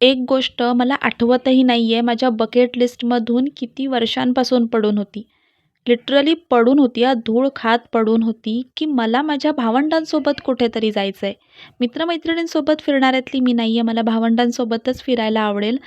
एक गोष्ट मला आठवतही नाही आहे माझ्या बकेट लिस्टमधून किती वर्षांपासून पडून होती. लिटरली पडून होती हां धूळ खात पडून होती की मला माझ्या भावंडांसोबत कुठेतरी जायचं आहे मित्रमैत्रिणींसोबत फिरणाऱ्यातली मी नाही आहे मला भावंडांसोबतच फिरायला आवडेल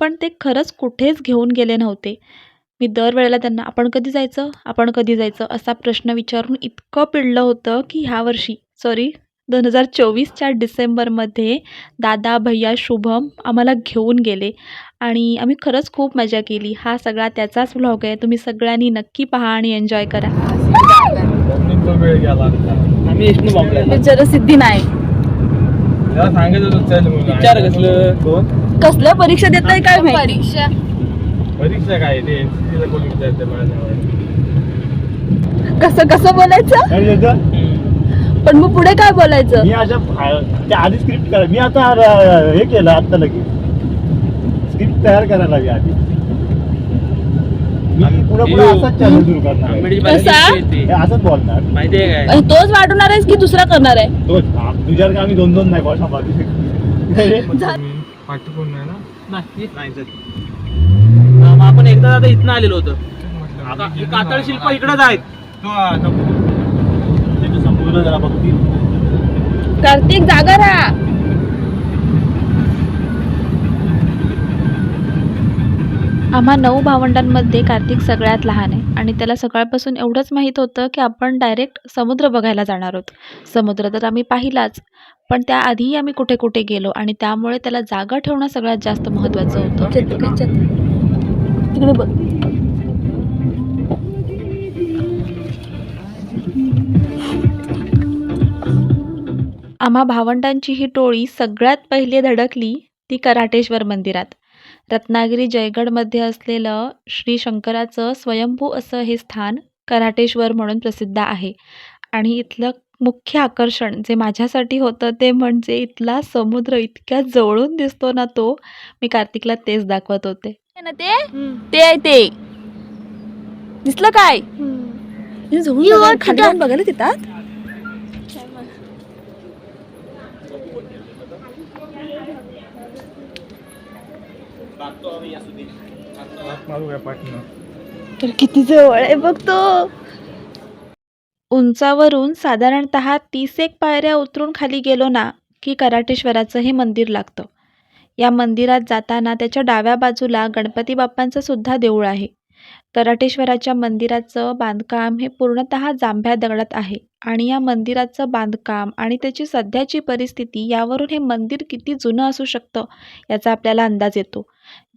पण ते खरंच कुठेच घेऊन गेले नव्हते. मी दरवेळेला त्यांना आपण कधी जायचं? आपण कधी जायचं? असा प्रश्न विचारून इतकं पिडलं होतं की ह्या वर्षी सॉरी दोन हजार चोवीसच्या डिसेंबरमध्ये दादा भैया शुभम आम्हाला घेऊन गेले. आणि आम्ही खरंच खूप मजा केली. हा सगळा त्याचाच व्लॉग आहे. तुम्ही सगळ्यांनी नक्की पहा आणि एन्जॉय करा. वेळ गेला आम्ही विष्णू बॉम्बला जरसिद्धी नाही कसल्या परीक्षा देत आहे काय परीक्षा. परीक्षा काय? ते नाही. कसं कसं बोलायचं? पण मग पुढे काय बोलायचं? मी अशा त्या आधी स्क्रिप्ट करा. मी आता अं, हे केलं आत्ता लगेच. स्क्रिप्ट तयार करायला हवी आधी. मी पुढे पुढे असाच चॅनल सुरू करणार आहे. कॉमेडी कसा? हे असंच बोलणार. माहितीये काय? तोच वाढवणार आहेस की दुसरा करणार आहे? तोच. हा, तुझ्यावर का आम्ही दोन दोन नाही कोण सांभाळू शकतो तुम्ही पाठी कोण नाही. ना नाही हा, मग आपण एकदा आता इथनं आलेलो होतो. आता हे कातळ शिल्प इकडंच आहेत. तो आता समुद्र जरा बघतील. कार्तिक जागा राहा आम्हा नऊ भावंडांमध्ये कार्तिक सगळ्यात लहान आहे आणि त्याला सकाळपासून एवढंच माहीत होतं की आपण डायरेक्ट समुद्र बघायला जाणार आहोत. समुद्र तर आम्ही पाहिलाच पण त्याआधीही आम्ही कुठे कुठे गेलो आणि त्यामुळे त्याला जागा ठेवणं सगळ्यात जास्त महत्त्वाचं होतं. तिकडे बघ. आम्हा भावंडांची ही टोळी सगळ्यात पहिले धडकली ती कराटेश्वर मंदिरात. रत्नागिरी जयगडमध्ये असलेलं श्री शंकराचं स्वयंभू असं हे स्थान कराटेश्वर म्हणून प्रसिद्ध आहे. आणि इथलं मुख्य आकर्षण जे माझ्यासाठी होतं ते म्हणजे इथला समुद्र इतक्या जवळून दिसतो ना तो मी कार्तिकला तेच दाखवत होते. ना ते? ते आहे ते. दिसलं काय? जाऊन बघायला तिथं. तर किती जवळ आहे बघतो उंचावरून साधारणतः तीस एक पायऱ्या उतरून खाली गेलो ना की कराटेश्वराचं हे मंदिर लागतं. या मंदिरात जाताना त्याच्या डाव्या बाजूला गणपती बाप्पांचं सुद्धा देऊळ आहे. तराटेश्वराच्या मंदिराचं बांधकाम हे पूर्णतः जांभ्या दगडात आहे आणि या मंदिराचं बांधकाम आणि त्याची सध्याची परिस्थिती यावरून हे मंदिर किती जुनं असू शकतं याचा आपल्याला अंदाज येतो.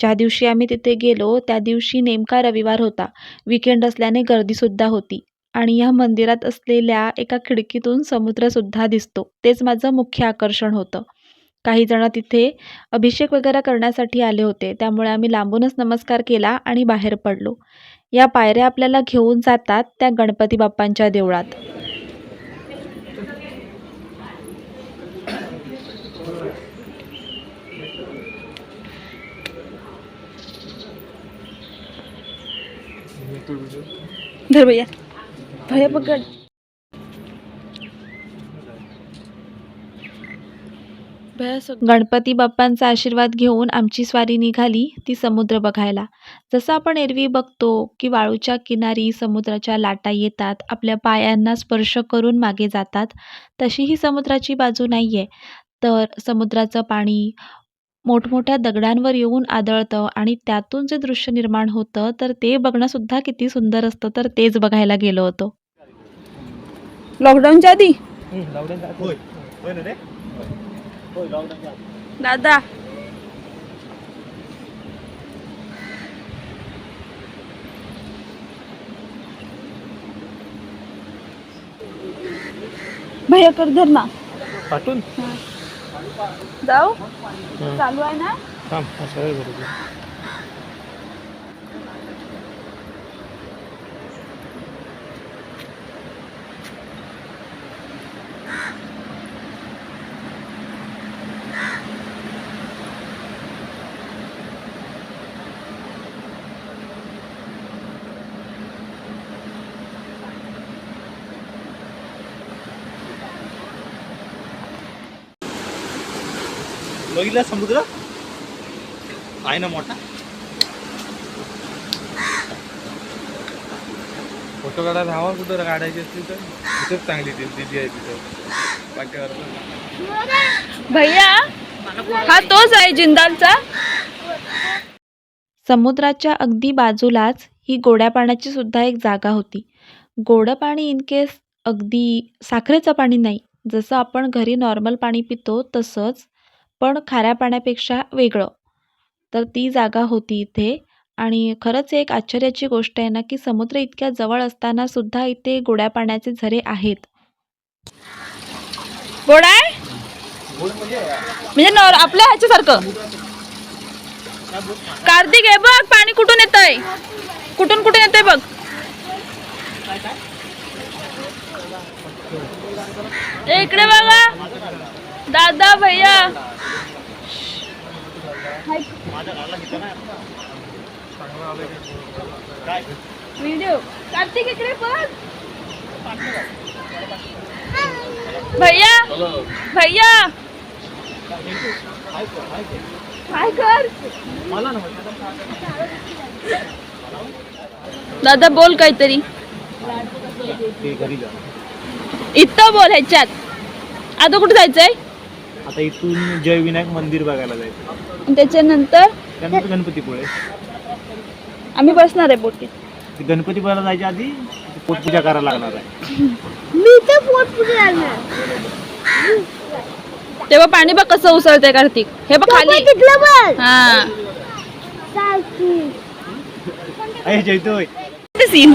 ज्या दिवशी आम्ही तिथे गेलो त्या दिवशी नेमका रविवार होता. विकेंड असल्याने गर्दीसुद्धा होती आणि या मंदिरात असलेल्या एका खिडकीतून समुद्रसुद्धा दिसतो. तेच माझं मुख्य आकर्षण होतं. काही जण तिथे अभिषेक वगैरे करण्यासाठी आले होते. त्यामुळे आम्ही लांबूनच नमस्कार केला आणि बाहेर पडलो. या पायऱ्या आपल्याला घेऊन जातात त्या गणपती बाप्पांच्या देवळात. धर भैया. भैया पकड. गणपती बाप्पांचा आशीर्वाद घेऊन आमची स्वारी निघाली ती समुद्र बघायला. जसं आपण एरवी बघतो की वाळूच्या किनारी समुद्राच्या लाटा येतात आपल्या पायांना स्पर्श करून मागे जातात तशी ही समुद्राची बाजू नाही आहे तर समुद्राचं पाणी मोठमोठ्या दगडांवर येऊन आदळतं आणि त्यातून जे दृश्य निर्माण होतं तर ते बघणंसुद्धा किती सुंदर असतं तर तेच बघायला गेलो होतो. लॉकडाऊनच्या आधी होय होय ना रे होय लॉकडाऊन दादा. भैया कर धर ना. पाठवून? जाऊ. चालू आहे ना? थांब असं बघितलं समुद्र? आहे ना मोठा? फोटो काढायला हवा कुठं? काढायची असली तर. तिथंच चांगली ती दिदी आहे तिथं. बाकीवर भैया हा तोच आहे जिंदालचा. समुद्राच्या अगदी बाजूलाच ही गोड्या पाण्याची सुद्धा एक जागा होती. गोडं पाणी इन केस अगदी साखरेचं पाणी नाही. जसं आपण घरी नॉर्मल पाणी पितो तसंच पण खाऱ्या पाण्यापेक्षा वेगळं. तर ती जागा होती इथे. आणि खरंच एक आश्चर्याची गोष्ट आहे ना की समुद्र इतक्या जवळ असताना सुद्धा इथे गोड्या पाण्याचे झरे आहेत. गोड आहे? म्हणजे नॉर आपल्या ह्याच्यासारखं. कार्तिक आहे बघ पाणी कुठून येत आहे कुठून कुठून येत बघ? इकडे बघा. दादा भैया. कार्तिक इकडे भैया भैया. दादा बोल काहीतरी. ते घरी जा इथं बोल ह्याच्यात. आता कुठे जायचंय? आता इथून जय विनायक मंदिर बघायला जायचं. आणि त्याच्यानंतर? त्यानंतर गणपतीपुळे. आम्ही बसणार आहे बोटीत ते गणपतीपुळ्याला जायच्या आधी पोटपूजा करायला लागणार आहे. तेव्हा पाणी बघ कसं उसळतंय कार्तिक. हे बघ खाली. हा. अरे जयतोय. सीन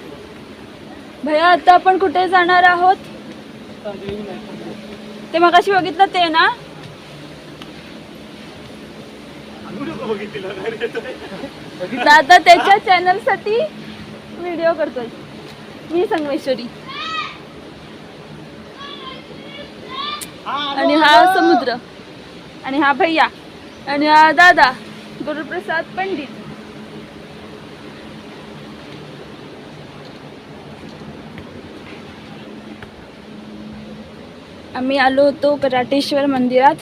भैया आता आपण कुठे जाणार आहोत? ते मगाशी बघितलं ते ना? दादा त्याच्या चॅनलसाठी व्हिडिओ करतोय. मी संगमेश्वरी. आणि हा समुद्र. आणि हा भैया. आणि हा दादा गुरुप्रसाद पंडित. आम्ही आलो होतो कराटेश्वर मंदिरात.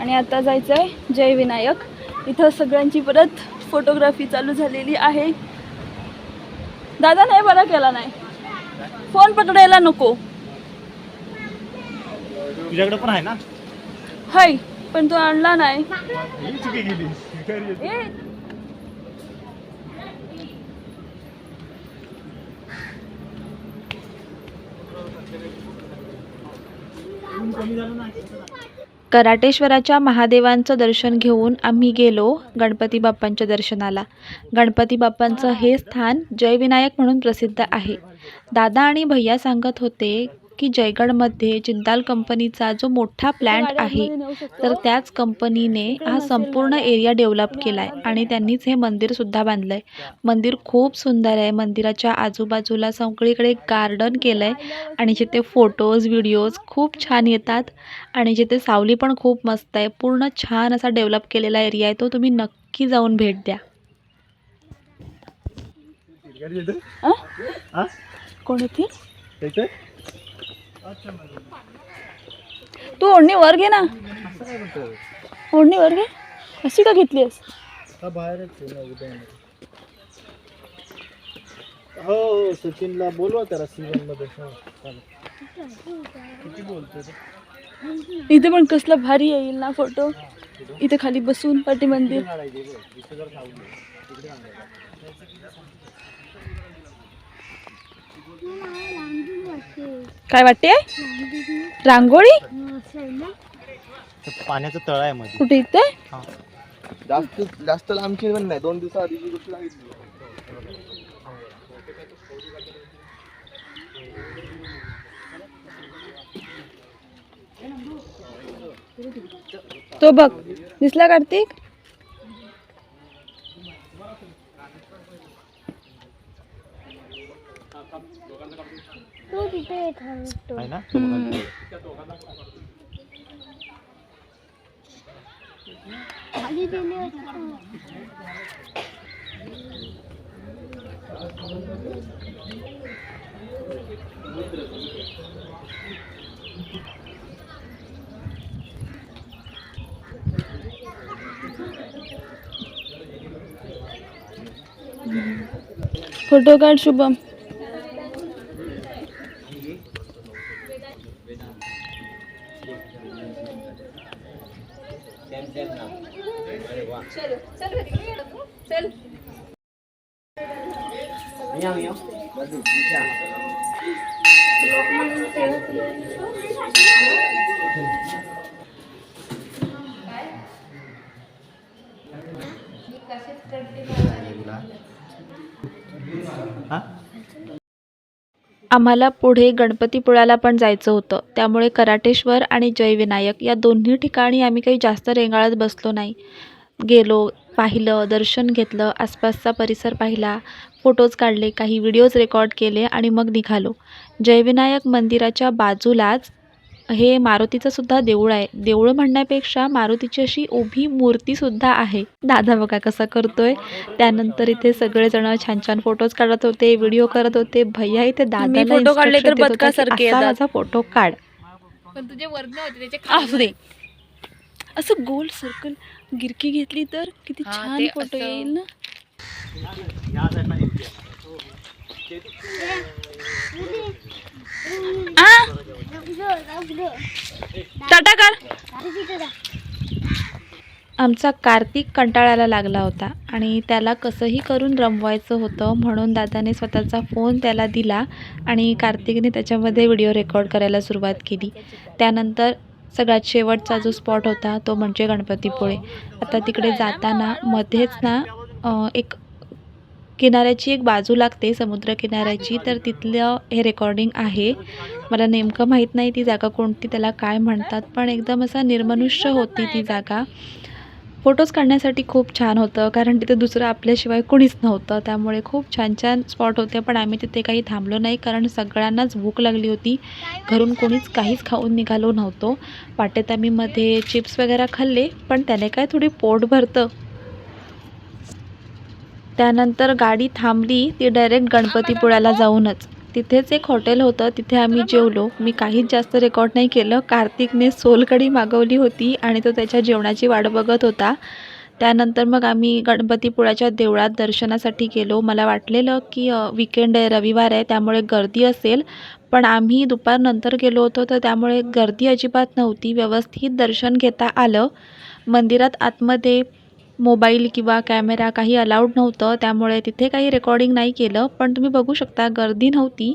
आणि आता जायचं आहे जय विनायक इथं सगळ्यांची परत फोटोग्राफी चालू झालेली आहे. दादा नाही बरा केला नाही. फोन पकडायला नको. तुझ्याकडे पण आहे ना? हाय पण तो आणला नाही ही चुकी गेली ए कराटेश्वराच्या महादेवांचं दर्शन घेऊन आम्ही गेलो गणपती बाप्पांच्या दर्शनाला. गणपती बाप्पांचं हे स्थान जयविनायक म्हणून प्रसिद्ध आहे. दादा आणि भैया सांगत होते की जयगडमध्ये जिंदाल कंपनीचा जो मोठा प्लॅन्ट आहे तर त्याच कंपनीने हा संपूर्ण एरिया डेव्हलप केला आहे आणि त्यांनीच हे मंदिरसुद्धा बांधलं आहे मंदिर खूप सुंदर आहे. मंदिराच्या आजूबाजूला सगळीकडे गार्डन केलं आहे आणि जिथे फोटोज व्हिडिओज खूप छान येतात आणि जिथे सावली पण खूप मस्त आहे. पूर्ण छान असा डेव्हलप केलेला एरिया आहे. तो तुम्ही नक्की जाऊन भेट द्या. कोण येतोय? तू ओढणी वर घे ना. ओढणी वर घे. अशी का घेतलीस हा बाहेरच आहे ना उद्या हो हो सचिनला बोलवा त्याला सीझनमध्ये. किती बोलतोय? इथे पण कसला भारी येईल ना फोटो. इथे खाली बसून पाटी मंदिर काढायची बघ, इथे जर सावली आहे, तिकडे काढायची. काय वाटते? रांगोळी? पाण्याचं तळ आहे मध्ये कुठे इथे? जास्त जास्त लांबची पण नाही. दोन दिवसा आधीची गोष्ट सांगितली. तो बघ. दिसला कार्तिक? आहे ना तो बघा. फोटो काढ शुभम हा आम्हाला पुढे गणपतीपुळ्याला पण जायचं होतं. त्यामुळे कराटेश्वर आणि जयविनायक या दोन्ही ठिकाणी आम्ही काही जास्त रेंगाळत बसलो नाही. गेलो पाहिलं दर्शन घेतलं आसपासचा परिसर पाहिला फोटोज काढले काही व्हिडिओज रेकॉर्ड केले आणि मग निघालो. जयविनायक मंदिराच्या बाजूलाच हे मारुतीचं सुद्धा देऊळ आहे. देऊळ म्हणण्यापेक्षा मारुतीची अशी उभी मूर्तीसुद्धा आहे. दादा बघा कसा करतोय. त्यानंतर इथे सगळेजण छान छान फोटोज काढत होते व्हिडिओ करत होते. भैया इथे दादाला photo काढले तर. माझा फोटो काढ. पण तुझे वर्ण होते त्याचे असू दे. असं गोल सर्कल गिरकी घेतली तर किती छान फोटो येईल ना? टाटा कर. आमचा कार्तिक कंटाळायला लागला होता आणि त्याला कसंही करून रमवायचं होतं म्हणून दादाने स्वतःचा फोन त्याला दिला आणि कार्तिकने त्याच्यामध्ये व्हिडिओ रेकॉर्ड करायला सुरुवात केली. त्यानंतर सगळ्यात शेवटचा जो स्पॉट होता तो म्हणजे गणपतीपुळे. आता तिकडे जाताना मध्येच ना एक किनाऱ्याची एक बाजू लागते समुद्र किनाऱ्याची तर तिथलं हे रेकॉर्डिंग आहे. मला नेमकं माहीत नाही ती जागा कोणती त्याला काय म्हणतात पण एकदम असा निर्मनुष्य होती ती जागा. फोटोज काढण्यासाठी खूप छान होतं कारण तिथे दुसरं आपल्याशिवाय कोणीच नव्हतं. त्यामुळे खूप छान छान स्पॉट होते पण आम्ही तिथे काही थांबलो नाही कारण सगळ्यांनाच भूक लागली होती. घरून कोणीच काहीच खाऊन निघालो नव्हतो. वाटेत आम्ही मध्ये चिप्स वगैरे खाल्ले पण त्याने काय थोडी पोट भरतं. त्यानंतर गाडी थांबली ती डायरेक्ट गणपतीपुळ्याला जाऊनच. तिथेच एक हॉटेल होतं तिथे आम्ही जेवलो. मी काहीच जास्त रेकॉर्ड नाही केलं. कार्तिकने सोलकढी मागवली होती आणि तो त्याच्या जेवणाची वाट बघत होता. त्यानंतर मग आम्ही गणपतीपुळ्याच्या देवळात दर्शनासाठी गेलो. मला वाटलेलं की विकेंड आहे रविवार आहे त्यामुळे गर्दी असेल. पण आम्ही दुपारनंतर गेलो होतो तर त्यामुळे गर्दी अजिबात नव्हती. व्यवस्थित दर्शन घेता आलं. मंदिरात आतमध्ये मोबाईल किंवा कॅमेरा काही अलाउड नव्हतं त्यामुळे तिथे काही रेकॉर्डिंग नाही केलं. पण तुम्ही बघू शकता गर्दी नव्हती.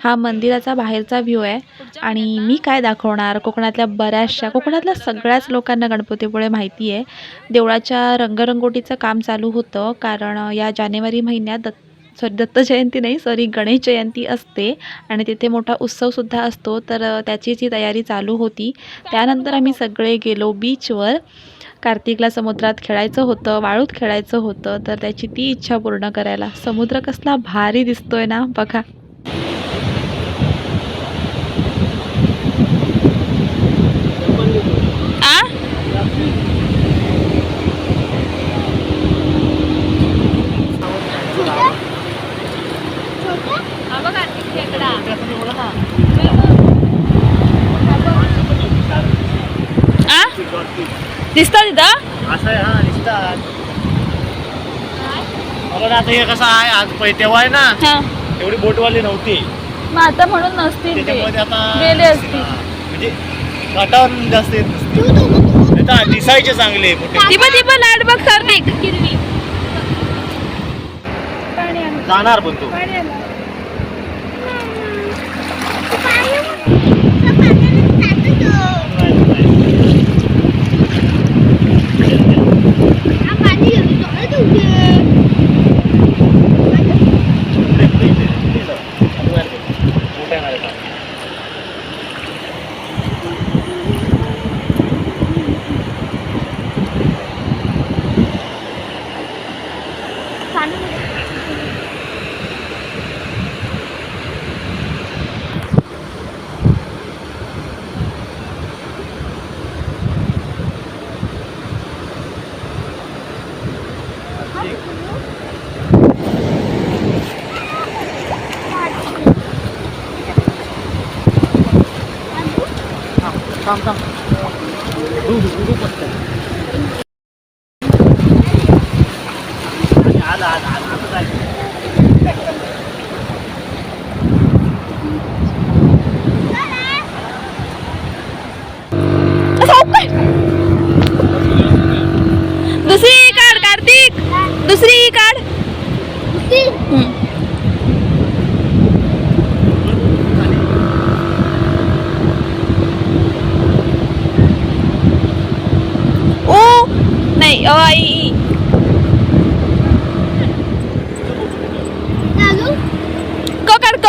हा मंदिराचा बाहेरचा व्ह्यू आहे. आणि मी काय दाखवणार? कोकणातल्या बऱ्याचशा कोकणातल्या सगळ्याच लोकांना गणपतीपुळे माहिती आहे. देवळाच्या रंगरंगोटीचं काम चालू होतं कारण या जानेवारी महिन्यात दत्त सॉरी दत्त जयंती नाही सॉरी गणेश जयंती असते. आणि तिथे मोठा उत्सवसुद्धा असतो. तर त्याची जी तयारी चालू होती त्यानंतर आम्ही सगळे गेलो बीचवर कार्तिकला समुद्रात खेळायचं होतं वाळूत खेळायचं होतं तर त्याची ती इच्छा पूर्ण करायला. समुद्र कसला भारी दिसतोय ना बघा आ आ दिसता तिथं? असं आहे हा दिसतात. बघा ना आता हे कसं आहे आज पै तेव्हा आहे ना हा. एवढी बोटवाली नव्हती. मग आता म्हणून नसतील ते. त्याच्यामध्ये आता गेले असतील. हा, म्हणजे जास्त येत नसते. दिसायचे चांगले मोठे. ती पण ती पण लाट बघ कार्तिक जाणार पण तो. गाड्या थांब थांब डूब डूब पटकन. आलं आलं आलं आता जायचं दुसरी काढ कार्तिक। दुसरी काढ ओ नाही अ आई ई. क काढ क?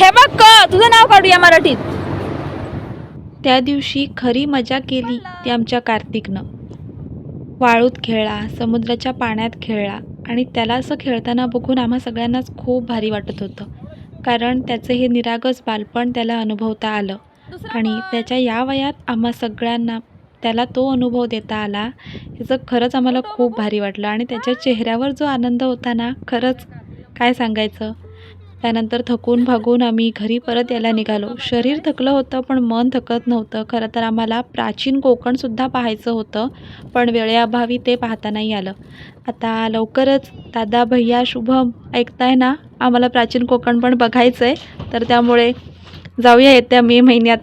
हे बघ क तुझं नाव काढूया मराठीत. त्या दिवशी खरी मजा केली ती आमच्या कार्तिकनं. वाळूत खेळला समुद्राच्या पाण्यात खेळला आणि त्याला असं खेळताना बघून आम्हा सगळ्यांनाच खूप भारी वाटत होतं. कारण त्याचं हे निरागस बालपण त्याला अनुभवता आलं. आणि त्याच्या या वयात आम्हा सगळ्यांना त्याला तो अनुभव देता आला. ह्याचं खरंच आम्हाला खूप भारी वाटलं. आणि त्याच्या चेहऱ्यावर जो आनंद होता ना खरंच काय सांगायचं? त्यानंतर थकून भागून आम्ही घरी परत यायला निघालो. शरीर थकलं होतं पण मन थकत नव्हतं. खरं तर आम्हाला प्राचीन कोकणसुद्धा पाहायचं होतं पण वेळेअभावी ते पाहता नाही आलं. आता लवकरच दादा भैया शुभम ऐकताय ना आम्हाला प्राचीन कोकण पण बघायचं आहे तर त्यामुळे जाऊया येत्या मे महिन्यात.